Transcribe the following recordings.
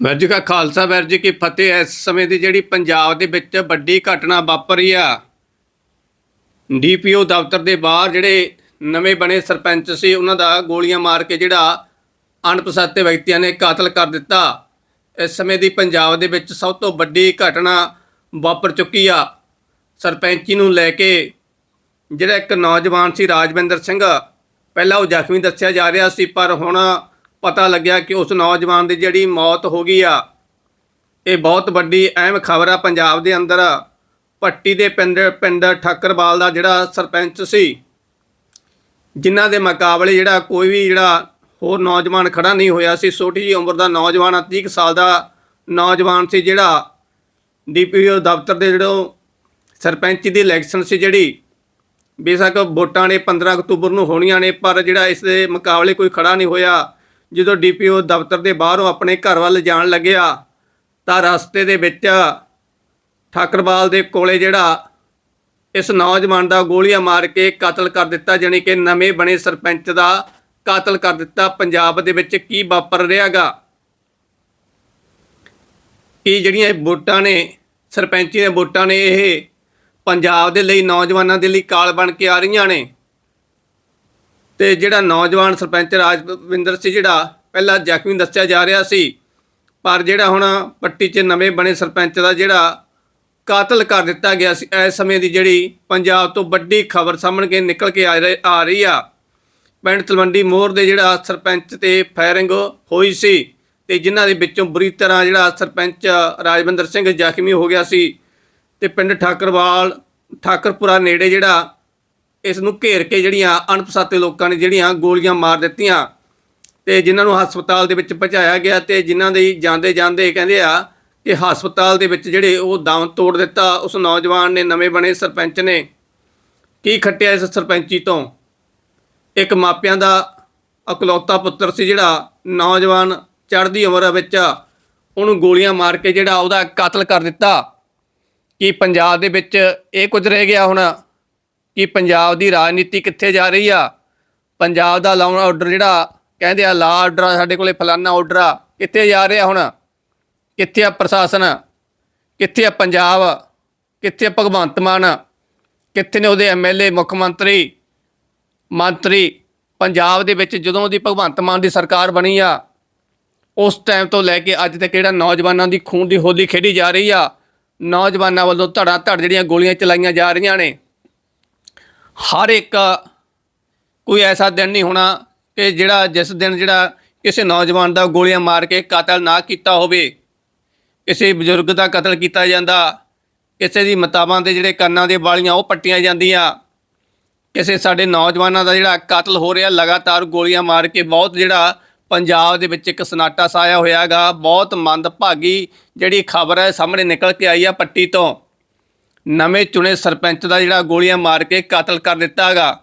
ਵਾਹਿਗੁਰੂ ਜੀ ਕਾ ਖਾਲਸਾ ਵਾਹਿਗੁਰੂ ਜੀ ਕੀ ਫਤਿਹ। ਇਸ ਸਮੇਂ ਦੀ ਜਿਹੜੀ ਪੰਜਾਬ ਦੇ ਵਿੱਚ ਵੱਡੀ ਘਟਨਾ ਵਾਪਰੀ ਆ। ਡੀਪੀਓ ਦਫ਼ਤਰ ਦੇ ਬਾਹਰ ਜਿਹੜੇ ਨਵੇਂ ਬਣੇ ਸਰਪੰਚ ਸੀ, ਉਹਨਾਂ ਦਾ ਗੋਲੀਆਂ ਮਾਰ ਕੇ ਜਿਹੜਾ ਅਣਪਛਾਤੇ ਵਿਅਕਤੀਆਂ ਨੇ ਕਾਤਲ ਕਰ ਦਿੱਤਾ। ਇਸ ਸਮੇਂ ਦੀ ਪੰਜਾਬ ਦੇ ਵਿੱਚ ਸਭ ਤੋਂ ਵੱਡੀ ਘਟਨਾ ਵਾਪਰ ਚੁੱਕੀ ਆ। ਸਰਪੰਚੀ ਨੂੰ ਲੈ ਕੇ ਜਿਹੜਾ ਇੱਕ ਨੌਜਵਾਨ ਸੀ, ਰਾਜਵਿੰਦਰ ਸਿੰਘ, ਪਹਿਲਾਂ ਉਹ ਜ਼ਖਮੀ ਦੱਸਿਆ ਜਾ ਰਿਹਾ ਸੀ, ਪਰ ਹੁਣ ਪਤਾ ਲੱਗਿਆ ਕਿ ਉਸ ਨੌਜਵਾਨ ਦੀ ਜਿਹੜੀ ਮੌਤ ਹੋ ਗਈ ਆ ਇਹ ਬਹੁਤ ਵੱਡੀ ਅਹਿਮ ਖਬਰ ਆ ਪੰਜਾਬ ਦੇ ਅੰਦਰ। ਪੱਟੀ ਦੇ ਪਿੰਡ ਪਿੰਡ ਠੱਕਰਵਾਲ ਦਾ ਜਿਹੜਾ ਸਰਪੰਚ ਸੀ ਜਿਨ੍ਹਾਂ ਦੇ ਮੁਕਾਬਲੇ ਜਿਹੜਾ ਕੋਈ ਵੀ ਜਿਹੜਾ ਹੋਰ ਨੌਜਵਾਨ ਖੜਾ ਨਹੀਂ ਹੋਇਆ ਸੀ। ਛੋਟੀ ਜਿਹੀ ਉਮਰ ਦਾ ਨੌਜਵਾਨ ਆ, 30 ਕੁ ਸਾਲ ਦਾ ਨੌਜਵਾਨ ਸੀ ਜਿਹੜਾ ਡੀਪੀਓ ਦਫ਼ਤਰ ਦੇ ਜਿਹੜੋਂ ਸਰਪੰਚ ਦੀ ਇਲੈਕਸ਼ਨ ਸੀ ਜਿਹੜੀ। ਬੇਸ਼ੱਕ ਵੋਟਾਂ ਨੇ 15 ਅਕਤੂਬਰ ਨੂੰ ਹੋਣੀਆਂ ਨੇ ਪਰ ਜਿਹੜਾ ਇਸ ਦੇ ਮੁਕਾਬਲੇ ਕੋਈ ਖੜਾ ਨਹੀਂ ਹੋਇਆ। ਜਦੋਂ ਡੀਪੀਓ ਦਫ਼ਤਰ ਦੇ ਬਾਹਰੋਂ ਆਪਣੇ ਘਰ ਵੱਲ ਜਾਣ ਲੱਗਿਆ, ਤਾਂ ਰਸਤੇ ਦੇ ਵਿੱਚ ਠਾਕਰਵਾਲ ਦੇ ਕੋਲੇ ਜਿਹੜਾ ਇਸ ਨੌਜਵਾਨ ਦਾ ਗੋਲੀਆਂ ਮਾਰ ਕੇ ਕਤਲ ਕਰ ਦਿੱਤਾ, ਜਾਣੀ ਕਿ ਨਵੇਂ ਬਣੇ ਸਰਪੰਚ ਦਾ ਕਤਲ ਕਰ ਦਿੱਤਾ, ਪੰਜਾਬ ਦੇ ਵਿੱਚ ਕੀ ਵਾਪਰ ਰਿਹਾਗਾ? ਇਹ ਜਿਹੜੀਆਂ ਇਹ ਵੋਟਾਂ ਨੇ, ਸਰਪੰਚੀ ਦੀਆਂ ਵੋਟਾਂ ਨੇ, ਇਹ ਪੰਜਾਬ ਦੇ ਲਈ ਨੌਜਵਾਨਾਂ ਦੇ ਲਈ ਕਾਲ ਬਣ ਕੇ ਆ ਰਹੀਆਂ ਨੇ? ਤੇ ਜਿਹੜਾ ਨੌਜਵਾਨ ਸਰਪੰਚ ਰਾਜਵਿੰਦਰ ਸੀ, ਜਿਹੜਾ ਪਹਿਲਾਂ ਜ਼ਖਮੀ ਦੱਸਿਆ ਜਾ ਰਿਹਾ ਸੀ, ਪਰ ਜਿਹੜਾ ਹੁਣ ਪੱਟੀ 'ਚ ਨਵੇਂ ਬਣੇ ਸਰਪੰਚ ਦਾ ਜਿਹੜਾ ਕਾਤਲ ਕਰ ਦਿੱਤਾ ਗਿਆ ਸੀ, ਇਸ ਸਮੇਂ ਦੀ ਜਿਹੜੀ ਪੰਜਾਬ ਤੋਂ ਵੱਡੀ ਖਬਰ ਸਾਹਮਣੇ ਕੇ ਨਿਕਲ ਕੇ ਆ ਰਹੀ- ਆ ਰਹੀ ਆ। ਪਿੰਡ ਤਲਵੰਡੀ ਮੋਹਰ ਦੇ ਜਿਹੜਾ ਸਰਪੰਚ ਤੇ ਫਾਇਰਿੰਗ ਹੋਈ ਸੀ ਤੇ ਜਿਨ੍ਹਾਂ ਦੇ ਵਿੱਚੋਂ ਬੁਰੀ ਤਰ੍ਹਾਂ ਜਿਹੜਾ ਸਰਪੰਚ ਰਾਜਵਿੰਦਰ ਸਿੰਘ ਜ਼ਖਮੀ ਹੋ ਗਿਆ ਸੀ ਤੇ ਪਿੰਡ ਠਾਕਰਵਾਲ, ਠਾਕਰਪੁਰਾ ਨੇੜੇ ਜਿਹੜਾ ਇਸ ਨੂੰ ਘੇਰ ਕੇ ਜਿਹੜੀਆਂ ਅਣਪਛਾਤੇ ਲੋਕਾਂ ਨੇ ਜਿਹੜੀਆਂ ਗੋਲੀਆਂ ਮਾਰ ਦਿੱਤੀਆਂ ਤੇ ਜਿਨ੍ਹਾਂ ਨੂੰ ਹਸਪਤਾਲ ਦੇ ਵਿੱਚ ਪਹੁੰਚਾਇਆ ਗਿਆ ਤੇ ਜਿਨ੍ਹਾਂ ਦੇ ਜਾਂਦੇ ਜਾਂਦੇ ਕਹਿੰਦੇ ਆ ਕਿ ਹਸਪਤਾਲ ਦੇ ਵਿੱਚ ਜਿਹੜੇ ਉਹ ਦਮ ਤੋੜ ਦਿੱਤਾ, ਉਸ ਨੌਜਵਾਨ ਨੇ, ਨਵੇਂ ਬਣੇ ਸਰਪੰਚ ਨੇ। ਕੀ ਖੱਟਿਆ ਇਸ ਸਰਪੰਚੀ ਤੋਂ? ਇੱਕ ਮਾਪਿਆਂ ਦਾ ਇਕਲੌਤਾ ਪੁੱਤਰ ਸੀ ਜਿਹੜਾ ਨੌਜਵਾਨ ਚੜ੍ਹਦੀ ਉਮਰ ਵਿੱਚ ਉਹਨੂੰ ਗੋਲੀਆਂ ਮਾਰ ਕੇ ਜਿਹੜਾ ਉਹਦਾ ਕਤਲ ਕਰ ਦਿੱਤਾ। ਕਿ ਪੰਜਾਬ ਦੇ ਵਿੱਚ ਇਹ ਕੁਝ ਰਹਿ ਗਿਆ ਹੁਣ? ਕਿ ਪੰਜਾਬ ਦੀ ਰਾਜਨੀਤੀ ਕਿੱਥੇ ਜਾ ਰਹੀ ਆ? ਪੰਜਾਬ ਦਾ ਲਾਉਣ ਆਰਡਰ ਜਿਹੜਾ ਕਹਿੰਦੇ ਆ ਲਾ ਆਰਡਰ ਆ, ਸਾਡੇ ਕੋਲੇ ਫਲਾਨਾ ਆਰਡਰ ਆ, ਕਿੱਥੇ ਜਾ ਰਿਹਾ ਹੁਣ? ਕਿੱਥੇ ਆ ਪ੍ਰਸ਼ਾਸਨ? ਕਿੱਥੇ ਆ ਪੰਜਾਬ? ਕਿੱਥੇ ਆ ਭਗਵੰਤ ਮਾਨ? ਕਿੱਥੇ ਨੇ ਉਹਦੇ ਐਮਐਲਏ ਮੁੱਖ ਮੰਤਰੀ? ਮੰਤਰੀ, ਪੰਜਾਬ ਦੇ ਵਿੱਚ ਜਦੋਂ ਦੀ ਭਗਵੰਤ ਮਾਨ ਦੀ ਸਰਕਾਰ ਬਣੀ ਆ, ਉਸ ਟਾਈਮ ਤੋਂ ਲੈ ਕੇ ਅੱਜ ਤੱਕ ਜਿਹੜਾ ਨੌਜਵਾਨਾਂ ਦੀ ਖੂਨ ਦੀ ਹੋਲੀ ਖੇਡੀ ਜਾ ਰਹੀ ਆ, ਨੌਜਵਾਨਾਂ ਵੱਲੋਂ ਧੜਾ ਧੜ ਜਿਹੜੀਆਂ ਗੋਲੀਆਂ ਚਲਾਈਆਂ ਜਾ ਰਹੀਆਂ ਨੇ ਹਰ ਇੱਕ ਕੋਈ ਐਸਾ ਦਿਨ ਨਹੀਂ ਹੋਣਾ ਕਿ ਜਿਹੜਾ ਜਿਸ ਦਿਨ ਜਿਹੜਾ ਕਿਸੇ ਨੌਜਵਾਨ ਦਾ ਗੋਲੀਆਂ ਮਾਰ ਕੇ ਕਤਲ ਨਾ ਕੀਤਾ ਹੋਵੇ, ਕਿਸੇ ਬਜ਼ੁਰਗ ਦਾ ਕਤਲ ਕੀਤਾ ਜਾਂਦਾ, ਕਿਸੇ ਦੀ ਮਤਾਵਾਂ ਦੇ ਜਿਹੜੇ ਕੰਨਾਂ ਦੇ ਵਾਲੀਆਂ ਉਹ ਪੱਟੀਆਂ ਜਾਂਦੀਆਂ, ਕਿਸੇ ਸਾਡੇ ਨੌਜਵਾਨਾਂ ਦਾ ਜਿਹੜਾ ਕਤਲ ਹੋ ਰਿਹਾ, ਲਗਾਤਾਰ ਗੋਲੀਆਂ ਮਾਰ ਕੇ ਬਹੁਤ ਜਿਹੜਾ ਪੰਜਾਬ ਦੇ ਵਿੱਚ ਇੱਕ ਸਨਾਟਾ ਸਾਇਆ ਹੋਇਆਗਾ, ਬਹੁਤ ਮੰਦਭਾਗੀ ਜਿਹੜੀ ਖਬਰ ਹੈ ਸਾਹਮਣੇ ਨਿਕਲ ਕੇ ਆਈ ਆ ਪੱਟੀ ਤੋਂ। ਨਵੇਂ ਚੁਣੇ ਸਰਪੰਚ ਦਾ ਜਿਹੜਾ ਗੋਲੀਆਂ ਮਾਰ ਕੇ ਕਤਲ ਕਰ ਦਿੱਤਾ ਦਿੱਤਾਗਾ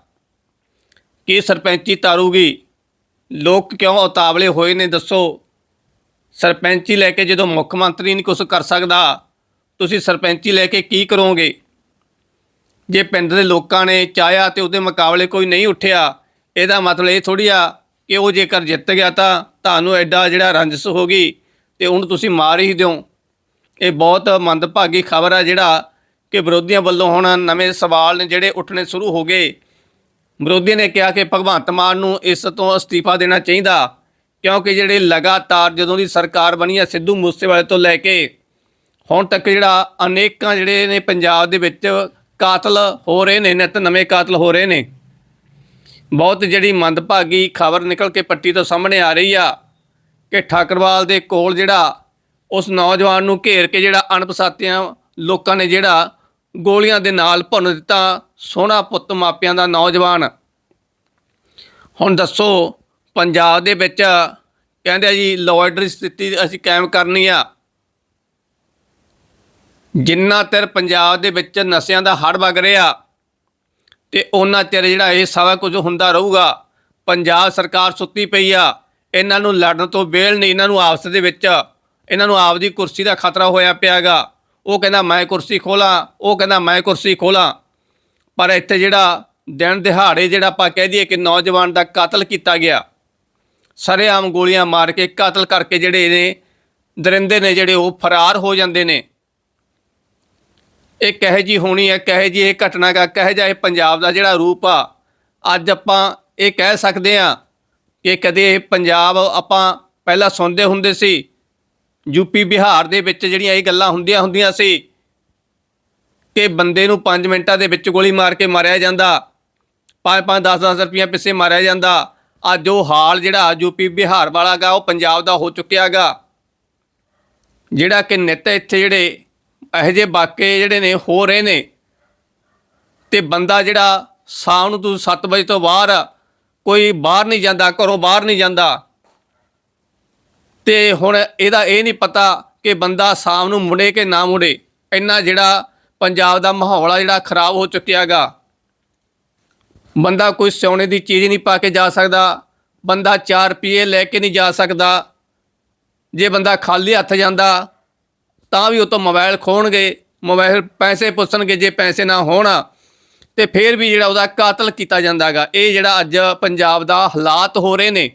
ਕੀ ਸਰਪੰਚੀ ਤਾਰੂਗੀ? ਲੋਕ ਕਿਉਂ ਉਤਾਵਲੇ ਹੋਏ ਨੇ ਦੱਸੋ। ਸਰਪੰਚੀ ਲੈ ਕੇ ਜਦੋਂ ਮੁੱਖ ਮੰਤਰੀ ਨਹੀਂ ਕੁਝ ਕਰ ਸਕਦਾ, ਤੁਸੀਂ ਸਰਪੰਚੀ ਲੈ ਕੇ ਕੀ ਕਰੋਗੇ? ਜੇ ਪਿੰਡ ਦੇ ਲੋਕਾਂ ਨੇ ਚਾਹਿਆ ਤੇ ਉਹਦੇ ਮੁਕਾਬਲੇ ਕੋਈ ਨਹੀਂ ਉੱਠਿਆ, ਇਹਦਾ ਮਤਲਬ ਇਹ ਥੋੜੀ ਆ ਕਿ ਉਹ ਜੇਕਰ ਜਿੱਤ ਗਿਆ ਤਾਂ ਤੁਹਾਨੂੰ ਐਡਾ ਜਿਹੜਾ ਰੰਜਸ ਹੋ ਗਈ ਤੇ ਉਹਨੂੰ ਤੁਸੀਂ ਮਾਰ ਹੀ ਦਿਓ। ਇਹ ਬਹੁਤ ਮੰਦਭਾਗੀ ਖਬਰ ਆ ਜਿਹੜਾ ਕਿ ਵਿਰੋਧੀਆਂ ਵੱਲੋਂ ਹੁਣ ਨਵੇਂ ਸਵਾਲ ਨੇ ਜਿਹੜੇ ਉੱਠਣੇ ਸ਼ੁਰੂ ਹੋ ਗਏ। ਵਿਰੋਧੀਆਂ ਨੇ ਕਿਹਾ ਕਿ ਭਗਵੰਤ ਮਾਨ ਨੂੰ ਇਸ ਤੋਂ ਅਸਤੀਫਾ ਦੇਣਾ ਚਾਹੀਦਾ, ਕਿਉਂਕਿ ਜਿਹੜੇ ਲਗਾਤਾਰ ਜਦੋਂ ਦੀ ਸਰਕਾਰ ਬਣੀ ਹੈ ਸਿੱਧੂ ਮੂਸੇਵਾਲੇ ਤੋਂ ਲੈ ਕੇ, ਹੁਣ ਤੱਕ ਜਿਹੜਾ ਅਨੇਕਾਂ ਜਿਹੜੇ ਨੇ ਪੰਜਾਬ ਦੇ ਵਿੱਚ ਕਾਤਲ ਹੋ ਰਹੇ ਨੇ, ਨਿਤ ਨਵੇਂ ਕਾਤਲ ਹੋ ਰਹੇ ਨੇ। ਬਹੁਤ ਜਿਹੜੀ ਮੰਦਭਾਗੀ ਖਬਰ ਨਿਕਲ ਕੇ ਪੱਟੀ ਤੋਂ ਸਾਹਮਣੇ ਆ ਰਹੀ ਆ ਕਿ ਠਾਕਰਵਾਲ ਦੇ ਕੋਲ ਜਿਹੜਾ ਉਸ ਨੌਜਵਾਨ ਨੂੰ ਘੇਰ ਕੇ ਜਿਹੜਾ ਅਣਪਛਾਤਿਆਂ ਲੋਕਾਂ ਨੇ ਜਿਹੜਾ ਗੋਲੀਆਂ ਦੇ ਨਾਲ ਭੁੰਨ ਦਿੱਤਾ ਸੋਹਣਾ ਪੁੱਤ ਮਾਪਿਆਂ ਦਾ ਨੌਜਵਾਨ। ਹੁਣ ਦੱਸੋ, ਪੰਜਾਬ ਦੇ ਵਿੱਚ ਕਹਿੰਦੇ ਜੀ ਲਾਅ ਸਥਿਤੀ ਅਸੀਂ ਕਾਇਮ ਕਰਨੀ ਆ। ਜਿੰਨਾ ਚਿਰ ਪੰਜਾਬ ਦੇ ਵਿੱਚ ਨਸ਼ਿਆਂ ਦਾ ਹੜ ਵਗ ਰਿਹਾ ਤੇ ਉਹਨਾਂ ਚਿਰ ਜਿਹੜਾ ਇਹ ਸਾਰਾ ਕੁਝ ਹੁੰਦਾ ਰਹੂਗਾ, ਪੰਜਾਬ ਸਰਕਾਰ ਸੁੱਤੀ ਪਈ ਆ। ਇਹਨਾਂ ਨੂੰ ਲੜਨ ਤੋਂ ਵੇਲ ਨਹੀਂ, ਇਹਨਾਂ ਨੂੰ ਆਪਸ ਦੇ ਵਿੱਚ, ਇਹਨਾਂ ਨੂੰ ਆਪਦੀ ਕੁਰਸੀ ਦਾ ਖਤਰਾ ਹੋਇਆ ਪਿਆਗਾ। ਉਹ ਕਹਿੰਦਾ, ਮੈਂ ਕੁਰਸੀ ਖੋਲਾਂ। ਉਹ ਕਹਿੰਦਾ, ਮੈਂ ਕੁਰਸੀ ਖੋਲਾਂ। ਪਰ ਇੱਥੇ ਜਿਹੜਾ ਦਿਨ ਦਿਹਾੜੇ ਜਿਹੜਾ ਆਪਾਂ ਕਹਿ ਦਈਏ ਕਿ ਨੌਜਵਾਨ ਦਾ ਕਤਲ ਕੀਤਾ ਗਿਆ, ਸਰੇਆਮ ਗੋਲੀਆਂ ਮਾਰ ਕੇ ਕਤਲ ਕਰਕੇ ਜਿਹੜੇ ਨੇ, ਦਰਿੰਦੇ ਨੇ ਜਿਹੜੇ ਉਹ ਫਰਾਰ ਹੋ ਜਾਂਦੇ ਨੇ। ਇਹ ਕਹੇ ਜੀ ਹੋਣੀ ਹੈ, ਕਹੇ ਜੀ ਇਹ ਘਟਨਾ ਦਾ ਕਹੇ ਜਾ ਇਹ ਪੰਜਾਬ ਦਾ ਜਿਹੜਾ ਰੂਪ ਆ, ਅੱਜ ਆਪਾਂ ਇਹ ਕਹਿ ਸਕਦੇ ਆ ਕਿ ਕਦੇ ਇਹ ਪੰਜਾਬ ਆਪਾਂ ਪਹਿਲਾਂ ਸੁਣਦੇ ਹੁੰਦੇ ਸੀ ਯੂਪੀ ਬਿਹਾਰ ਦੇ ਵਿੱਚ ਜਿਹੜੀਆਂ ਇਹ ਗੱਲਾਂ ਹੁੰਦੀਆਂ ਹੁੰਦੀਆਂ ਸੀ ਕਿ ਬੰਦੇ ਨੂੰ 5 ਮਿੰਟਾਂ ਦੇ ਵਿੱਚ ਗੋਲੀ ਮਾਰ ਕੇ ਮਾਰਿਆ ਜਾਂਦਾ 5-5 10-10 ਰੁਪਈਆ ਪਿੱਛੇ ਮਾਰਿਆ ਜਾਂਦਾ। ਅੱਜ ਉਹ ਹਾਲ ਜਿਹੜਾ ਯੂਪੀ ਬਿਹਾਰ ਵਾਲਾ ਗਾ, ਉਹ ਪੰਜਾਬ ਦਾ ਹੋ ਚੁੱਕਿਆਗਾ ਜਿਹੜਾ ਕਿ ਨਿੱਤ ਇੱਥੇ ਜਿਹੜੇ ਇਹੋ ਜਿਹੇ ਵਾਕੇ ਜਿਹੜੇ ਨੇ, ਹੋ ਰਹੇ ਨੇ। ਤੇ ਬੰਦਾ ਜਿਹੜਾ ਸ਼ਾਮ ਨੂੰ ਤੂੰ 7 ਵਜੇ ਤੋਂ ਬਾਹਰ ਕੋਈ ਬਾਹਰ ਨਹੀਂ ਜਾਂਦਾ, ਘਰੋਂ ਬਾਹਰ ਨਹੀਂ ਜਾਂਦਾ। ਤੇ ਹੁਣ ਇਹਦਾ ਇਹ ਨਹੀਂ ਪਤਾ ਕਿ ਬੰਦਾ ਸ਼ਾਮ ਨੂੰ ਮੁੜੇ ਕਿ ਨਾ ਮੁੜੇ। ਇੰਨਾ ਜਿਹੜਾ ਪੰਜਾਬ ਦਾ ਮਾਹੌਲ ਆ, ਜਿਹੜਾ ਖਰਾਬ ਹੋ ਚੁੱਕਿਆਗਾ ਬੰਦਾ ਕੋਈ ਸੋਨੇ ਦੀ ਚੀਜ਼ ਨਹੀਂ ਪਾ ਕੇ ਜਾ ਸਕਦਾ। ਬੰਦਾ 4 ਰੁਪਏ ਲੈ ਕੇ ਨਹੀਂ ਜਾ ਸਕਦਾ। ਜੇ ਬੰਦਾ ਖਾਲੀ ਹੱਥ ਜਾਂਦਾ, ਤਾਂ ਵੀ ਉਹ ਤੋਂ ਮੋਬਾਈਲ ਖੋਣਗੇ ਮੋਬਾਈਲ ਪੈਸੇ ਪੁੱਛਣਗੇ ਜੇ ਪੈਸੇ ਨਾ ਹੋਣ। ਤੇ ਫਿਰ ਵੀ ਜਿਹੜਾ ਉਹਦਾ ਕਾਤਲ ਕੀਤਾ ਜਾਂਦਾਗਾ ਇਹ ਜਿਹੜਾ ਅੱਜ ਪੰਜਾਬ ਦਾ ਹਾਲਾਤ ਹੋ ਰਹੇ ਨੇ।